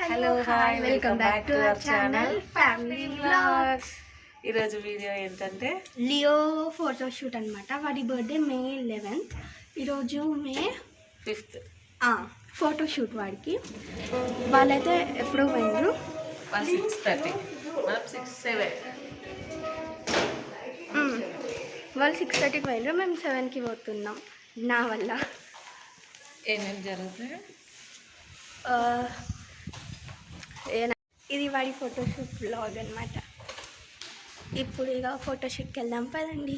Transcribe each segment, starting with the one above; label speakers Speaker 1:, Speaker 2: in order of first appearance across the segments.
Speaker 1: Hello hi welcome back to our channel family blogs
Speaker 2: ఈరోజు video ఏంటంటే?
Speaker 1: Leo photoshoot అనమాట వాడి బర్త్డే మే లెవెన్త్ ఈరోజు మే
Speaker 2: ఫిఫ్త్
Speaker 1: ఫోటోషూట్ వాడికి. వాళ్ళైతే ఎప్పుడు పోయినరు?
Speaker 2: వన్ సిక్స్ థర్టీ మనం సిక్స్ సెవెన్
Speaker 1: వాళ్ళు సిక్స్ థర్టీకి పోయినరు. మేము సెవెన్కి పోతున్నాం. నా వల్ల.
Speaker 2: ఏమేమి
Speaker 1: ఏనా- ఇది వాడి ఫోటోషూట్ బ్లాగ్ అనమాట ఇప్పుడు ఇక ఫోటోషూట్కి వెళ్దాం పదండి.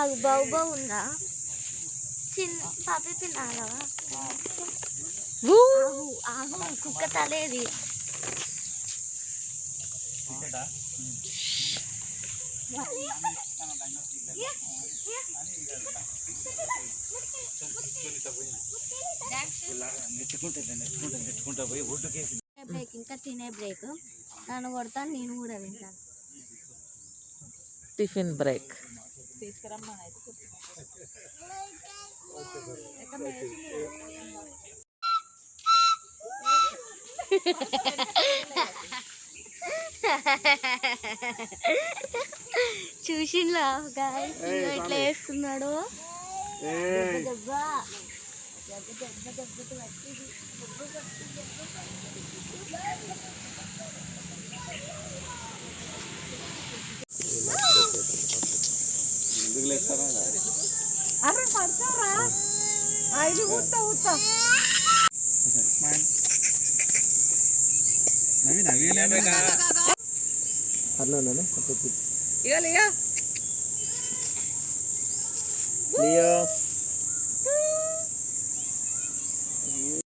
Speaker 3: అది బావు ఉందా? చిన్న పాపి తినాలవా ఆగు ఆగు కుక్క తలేది. బ్రేక్ ఇంకా తినే బ్రేక్. నన్ను కొడతాను నేను కూడా వింటాను
Speaker 2: టిఫిన్ బ్రేక్.
Speaker 3: చూసిండ్లా గాయస్ ఇట్లా వేస్తున్నాడు దెబ్బ దెబ్బ దెబ్బ దెబ్బ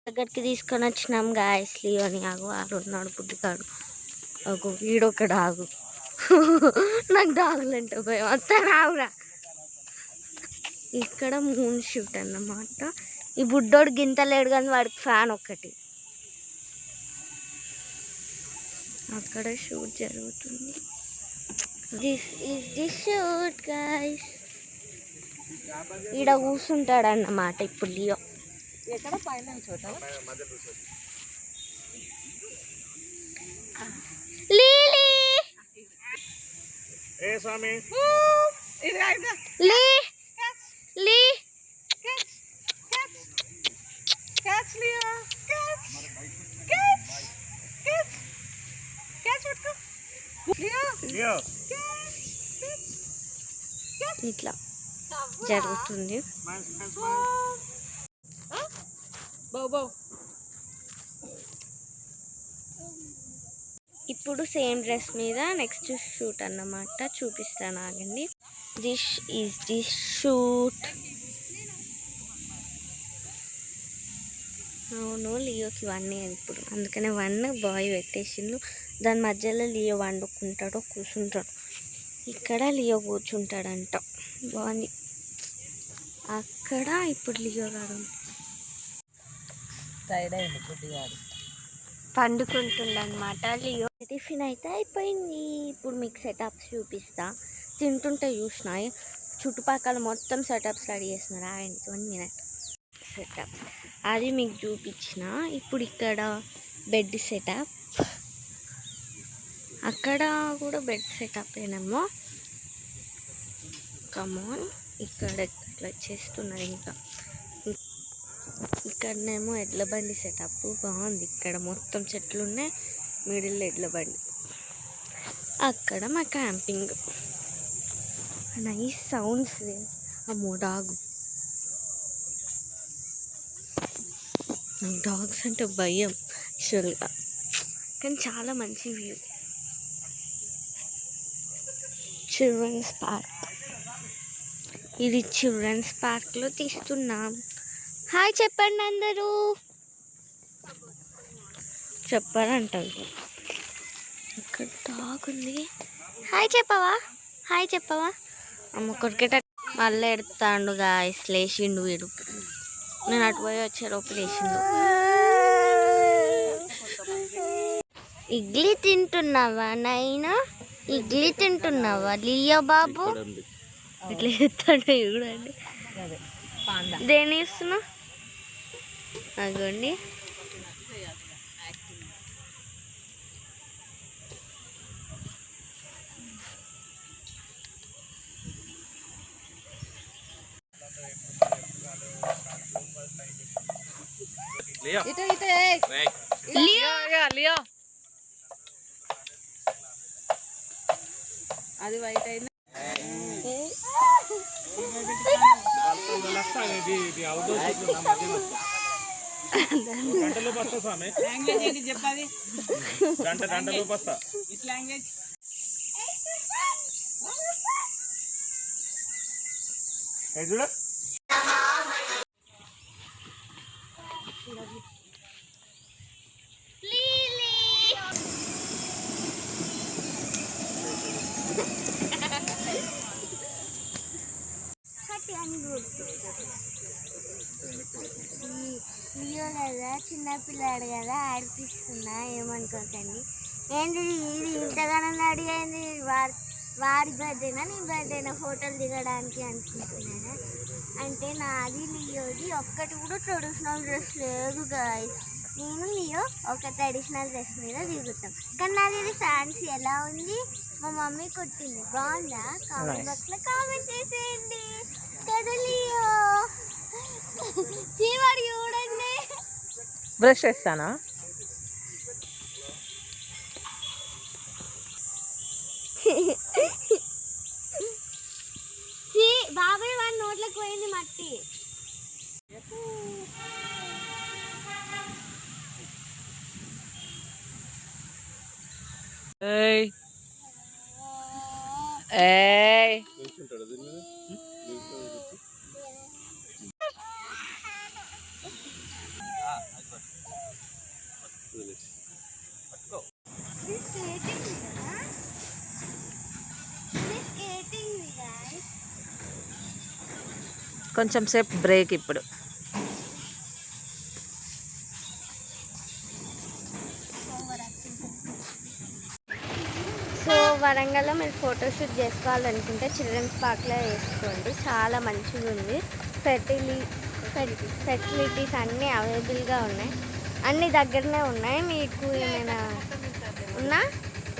Speaker 3: దగ్గరికి తీసుకొని వచ్చినాం గాయస్ లియోని ఆగు ఆరు ఉన్నాడు పుట్టికాడు ఆగు వీడొక డాగు నాకు డాగులు అంటే భయం. అంతా రావురా. ఇక్కడ మూన్ షూట్ అన్నమాట. ఈ బుడ్డోడు గింతలేడు కానీ వాడికి ఫ్యాన్ ఒక్కటి. అక్కడ షూట్ జరుగుతుంది. This is the shoot guys ఈడ కూర్చుంటాడు అన్నమాట ఇప్పుడు లియో.
Speaker 2: ఎక్కడ? పైన చోట?
Speaker 3: లీలీ!
Speaker 2: ఇది ఆయన
Speaker 3: లీ లీ! ఇట్లా జరుగుతుంది. ఇప్పుడు సేమ్ డ్రెస్ మీద నెక్స్ట్ షూట్ అన్నమాట. చూపిస్తాను ఆగండి. This is this shoot. అవును లియోకి వన్ ఇప్పుడు. అందుకనే వన్ బాయ్ పెట్టేసిండు. దాని మధ్యలో లియో వండుకుంటాడు కూర్చుంటాడు ఇక్కడ లియో కూర్చుంటాడంట. బాగుంది. అక్కడ ఇప్పుడు లియో గారు పండుకుంటుండనమాట లియో. టిఫిన్ అయితే అయిపోయింది. ఇప్పుడు మీకు సెటప్స్ చూపిస్తా. తింటుంటే చూసిన చుట్టుపక్కల మొత్తం సెటప్స్ రెడీ చేస్తున్నారు. ఆగండి వన్ మినిట్ సెటప్స్ అది మీకు చూపించిన. ఇప్పుడు ఇక్కడ బెడ్ సెటప్ అక్కడ కూడా బెడ్ సెటప్ ఏనేమో? కమాన్ ఇక్కడ ఇట్లా చేస్తున్నారు ఇంకా? ఇక్కడనేమో ఎడ్ల బండి సెటప్ బాగుంది. ఇక్కడ మొత్తం చెట్లు ఉన్నాయి. మిడిల్ ఎడ్ల బండి. అక్కడ మా క్యాంపింగ్ నైస్ సౌండ్స్ అమ్మో మూడాగు డాగ్స్ అంటే భయం యాక్చువల్గా. కానీ చాలా మంచి వ్యూ. Children's park. ఇది చిల్డ్రన్స్ పార్క్లో తీస్తున్నాం. హాయ్ చెప్పండి అందరూ. చెప్పారంటారు ఇక్కడ డాగ్ ఉంది. హాయ్ చెప్పవా? హాయ్ చెప్పవా? అమ్మ కొరికేట మళ్ళీ ఎడతాడు గాయస్ లేచిండు వీడు. నేను అటు పోయి వచ్చే లోపు లేచిండు ఇడ్లీ తింటున్నావా నైనా ఇడ్లీ తింటున్నావా లియో బాబు? ఇట్లా చెప్తాడు చూడండి. దేని ఇస్తున్నా అగోండి.
Speaker 2: ఇటు ఇటు
Speaker 3: లియో
Speaker 2: లియో అది వైట్ అయింది
Speaker 4: గంటలోపు వస్తా స్వామి
Speaker 2: లాంగ్వేజ్ ఏంటి చెప్పాలి
Speaker 4: గంట గంటలోపు వస్తా
Speaker 2: ఇట్ లాంగ్వేజ్
Speaker 4: ఏ చూడ
Speaker 3: లియో కదా చిన్నపిల్లాడు కదా ఆడిపిస్తున్నా ఏమనుకోకండి. ఏంటి ఇది? ఇంతగానో అడిగైంది? వాడి వాడి బర్త్డేనా నీ బర్త్డేనా? ఫోటోలు దిగడానికి అనుకుంటున్నారా అంటే నాది లియోది ఒక్కటి కూడా ట్రెడిషనల్ డ్రెస్ లేదు గాయస్ నేను లియో ఒక ట్రెడిషనల్ డ్రెస్ మీద దిగుతాం. కానీ నాది ఇది ఫ్యాన్సీ. ఎలా ఉంది? మా మమ్మీ కొట్టింది. బాగుందా? కామెంట్ బాక్స్లో కామెంట్ చేసేయండి. కదా లియో? చీవాడు చూడండి
Speaker 2: బ్రష్ చేస్తానా?
Speaker 3: చీ బాబాయ్ వాడి నోట్లోకి పోయింది మట్టి.
Speaker 2: ఏయ్. ఏయ్. కొంచెం సేపు బ్రేక్ ఇప్పుడు.
Speaker 3: సో వరంగల్లో మీరు ఫోటోషూట్ చేసుకోవాలనుకుంటే చిల్డ్రన్స్ పార్క్లో వేసుకోండి. చాలా మంచిగా ఉంది ఫెర్టిలి ఫెసిలిటీస్ అన్నీ అవైలబుల్గా ఉన్నాయి. అన్ని దగ్గరనే ఉన్నాయి. మీకు ఏమైనా ఉన్నా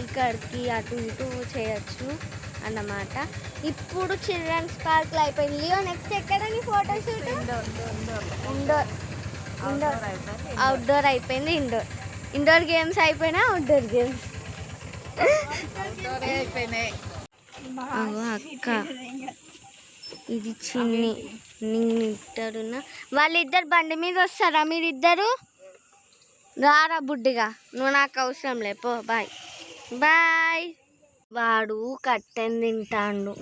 Speaker 3: ఇక్కడికి అటు ఇటు చేయొచ్చు అన్నమాట. ఇప్పుడు చిల్డ్రన్స్ పార్క్లో అయిపోయింది. లియో నెక్స్ట్ ఎక్కడ నీ ఫోటోషూట్ ఇండోర్ ఇండోర్ అవుట్డోర్ అయిపోయింది. ఇండోర్. ఇండోర్. గేమ్స్ అయిపోయినా అవుట్డోర్ గేమ్స్.
Speaker 2: అయిపోయినాయి.
Speaker 3: అక్క. ఇది చిన్ని నిన్నిద్దరున్న వాళ్ళిద్దరు బండి మీద వస్తారా మీరిద్దరు? రారా బుడ్డిగా నువ్వు నాకు అవసరం లే పో బాయ్. బాయ్. వాడు కట్టెని తింటాండు.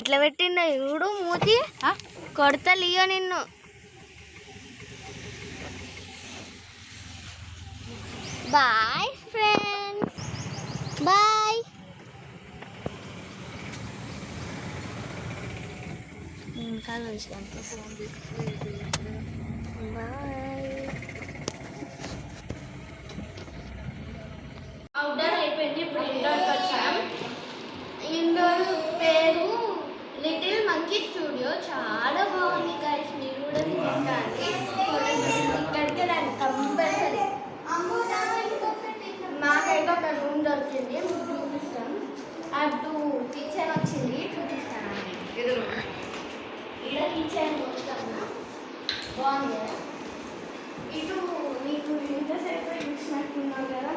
Speaker 3: ఇట్లా పెట్టిండు చూడు మూతి. కొడతా లియో నిన్ను. Bye friends bye. ఇంకా నుంచి బాయ్ అవుట్డోర్ అయిపోయింది ఇప్పుడు ఇండోర్కి వచ్చాం ఇండోర్ పేరు లిటిల్ మంకీ స్టూడియో చాలా బాగుంది గైస్ మీరు కూడా చూడాలి ఇక్కడికి రండి కంపల్సరీ మాకైతే ఒక రూమ్ దొరికింది చూపిస్తాం అటు కిచెన్ వచ్చింది చూపిస్తాను మొత్తం బాగుంది కదా ఇటు ఇంతసేపు చూసినట్టున్నావు కదా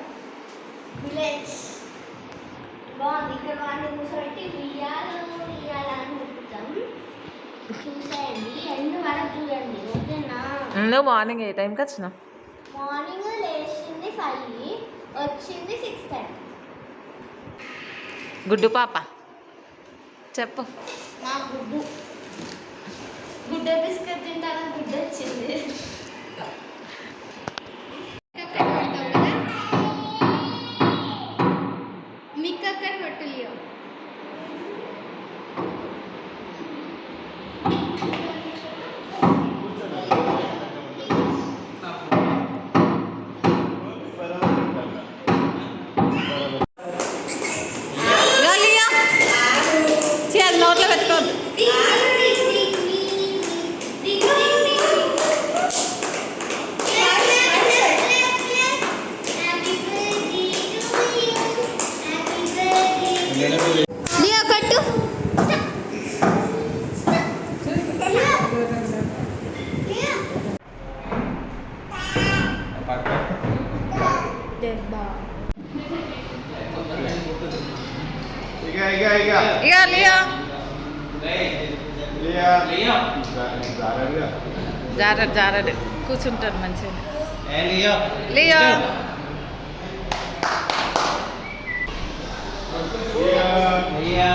Speaker 3: విలేజ్ బాగుంది ఇక్కడ కూర్చోబెట్టి ఉయ్యాలు చెప్తాం చూసేయండి ఎండ్ వరకు చూడండి ఓకేనా
Speaker 2: నువ్వు మార్నింగ్ ఏ టైంకి వచ్చినావు?
Speaker 3: మార్నింగ్ లేచింది ఫైవ్ వచ్చింది సిక్స్ టెన్
Speaker 2: గుడ్డు పాప? చెప్పు.
Speaker 3: నా గుడ్డు. గుడ్డ బిస్కెట్ తింటాను గుడ్డ వచ్చింది
Speaker 4: ఇక ఇక
Speaker 2: లియో
Speaker 4: లియా లియా జాగ్రత్తగా
Speaker 2: జారడు జారడు కూర్చుంటాడు మంచిగా
Speaker 5: Eh, Leo. Leo
Speaker 2: Lia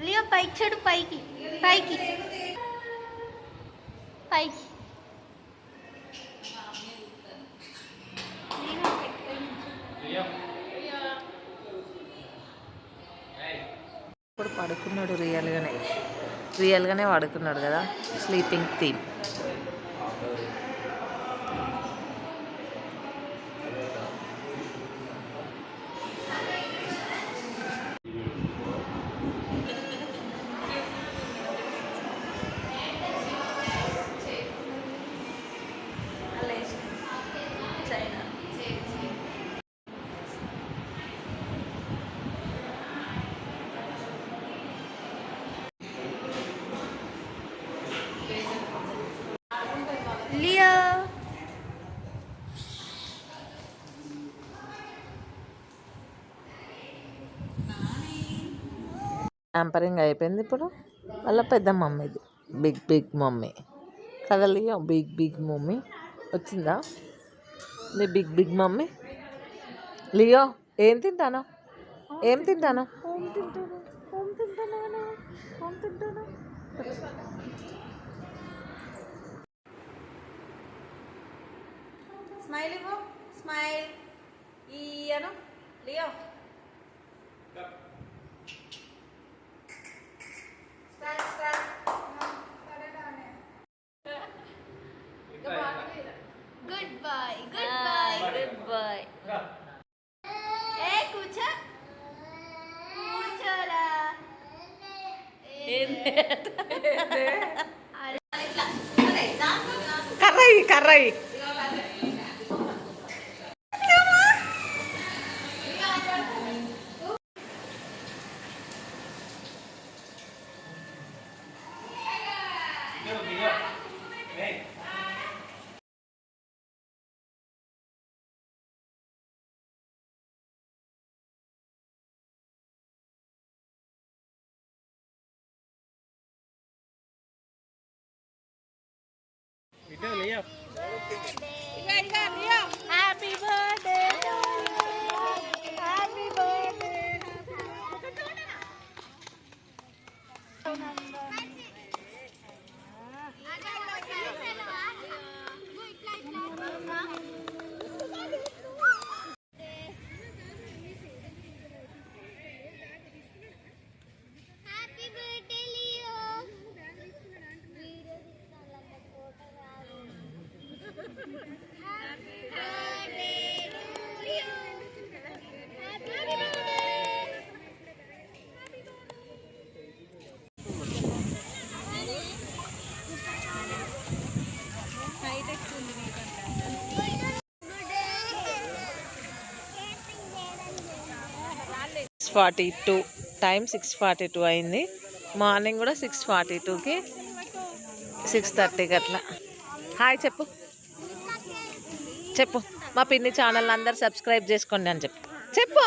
Speaker 1: Leo పైకి చెడు పైకి పైకి. పైకి.
Speaker 2: ఇప్పుడు పడుకున్నాడు రియల్గానే. రియల్గానే పడుకున్నాడు కదా స్లీపింగ్ థీమ్
Speaker 1: లియో
Speaker 2: యాంపరింగ్ అయిపోయింది ఇప్పుడు. వాళ్ళ పెద్ద మమ్మీది బిగ్ బిగ్ మమ్మీ కదా లియో బిగ్ బిగ్ మమ్మీ వచ్చిందా? నీ బిగ్ బిగ్ మమ్మీ లియో ఏం తింటాను? ఏం తింటాను? స్మైల్ ఇవ్వు. Smile ఈయను
Speaker 1: Leo. goodbye goodbye goodbye Rio. You? Happy birthday. Happy birthday.
Speaker 2: Six forty two time six forty two అయింది. మార్నింగ్ కూడా సిక్స్ ఫార్టీ టూకి సిక్స్ థర్టీకి అట్లా. హాయ్ చెప్పు. చెప్పు. మా పిన్ని ఛానల్ అందరు సబ్స్క్రైబ్ చేసుకోండి అని చెప్పు. చెప్పు.